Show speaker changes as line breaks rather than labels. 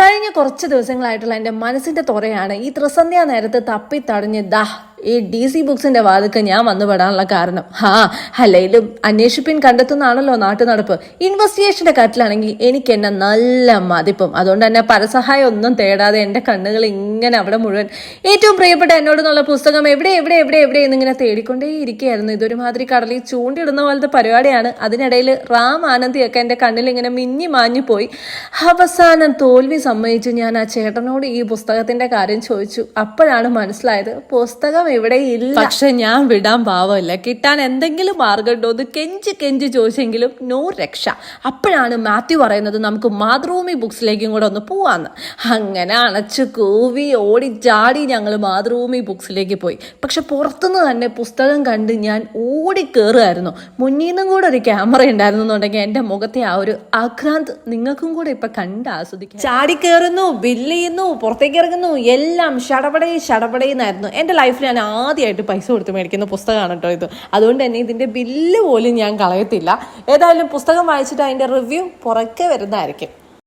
കഴിഞ്ഞ കുറച്ച് ദിവസങ്ങളായിട്ടുള്ള എന്റെ മനസ്സിന്റെ തുറയാണ് ഈ ത്രിസന്ധ്യ നേരത്ത് തപ്പിത്തടഞ്ഞ് ദാ ഈ ഡി സി ബുക്സിന്റെ വാതിക്ക് ഞാൻ വന്നു പെടാനുള്ള കാരണം. ഹാ അല്ലെങ്കിലും അന്വേഷിപ്പിൻ കണ്ടെത്തുന്നതാണല്ലോ നാട്ടു നടപ്പ് ഇൻവെസ്റ്റിഗേഷന്റെ കാര്യത്തിലാണെങ്കിൽ എനിക്ക് എന്നെ നല്ല മതിപ്പും. അതുകൊണ്ട് തന്നെ പരസഹായം ഒന്നും തേടാതെ എന്റെ കണ്ണുകൾ ഇങ്ങനെ അവിടെ മുഴുവൻ. ഏറ്റവും പ്രിയപ്പെട്ട എന്നോട് എന്നുള്ള പുസ്തകം എവിടെ എവിടെ എവിടെ എവിടെ എന്നിങ്ങനെ തേടിക്കൊണ്ടേ ഇരിക്കുകയായിരുന്നു. ഇതൊരു മാതിരി കടലിൽ ചൂണ്ടിടുന്ന പോലത്തെ പരിപാടിയാണ്. അതിനിടയിൽ റാം ആനന്ദിയൊക്കെ എന്റെ കണ്ണിൽ ഇങ്ങനെ മിന്നി മാഞ്ഞു പോയി. അവസാനം തോൽവി സമ്മതിച്ച് ഞാൻ ആ ചേട്ടനോട് ഈ പുസ്തകത്തിന്റെ കാര്യം ചോദിച്ചു. അപ്പോഴാണ് മനസ്സിലായത് പുസ്തകം ഇവിടെ ഇല്ല. പക്ഷെ ഞാൻ വിടാൻ പാവമില്ല. കിട്ടാൻ എന്തെങ്കിലും മാർഗമുണ്ടോ എന്ന് കെഞ്ചി കെഞ്ചി ചോദിച്ചെങ്കിലും നോ രക്ഷ. അപ്പോഴാണ് മാത്യു പറയുന്നത് നമുക്ക് മാതൃഭൂമി ബുക്സിലേക്കും കൂടെ ഒന്ന് പോവാന്ന്. അങ്ങനെ അണച്ച് കൂവി ഓടി ചാടി ഞങ്ങൾ മാതൃഭൂമി ബുക്സിലേക്ക് പോയി. പക്ഷെ പുറത്തുനിന്ന് തന്നെ പുസ്തകം കണ്ട് ഞാൻ ഓടി കയറുമായിരുന്നു മുന്നിൽ നിന്നും കൂടെ ഒരു ക്യാമറ ഉണ്ടായിരുന്നു എന്നുണ്ടെങ്കിൽ എന്റെ മുഖത്തെ ആ ഒരു ആക്രാന്ത് നിങ്ങൾക്കും കൂടെ ഇപ്പൊ കണ്ട് ആസ്വദിക്കാം. ചാടി കയറുന്നു ബില്ല് ചെയ്യുന്നു പുറത്തേക്ക് ഇറങ്ങുന്നു എല്ലാം ഷടപടേ ഷടപടേന്നായിരുന്നു എന്റെ ലൈഫിൽ ഞാൻ ആദ്യമായിട്ട് പൈസ കൊടുത്ത് മേടിക്കുന്ന പുസ്തകമാണ് കേട്ടോ ഇത്. അതുകൊണ്ട് തന്നെ ഇതിന്റെ ബില്ല് പോലും ഞാൻ കളയത്തില്ല. ഏതായാലും പുസ്തകം വായിച്ചിട്ട് അതിന്റെ റിവ്യൂ പുറക്കെ വരുന്നതായിരിക്കും.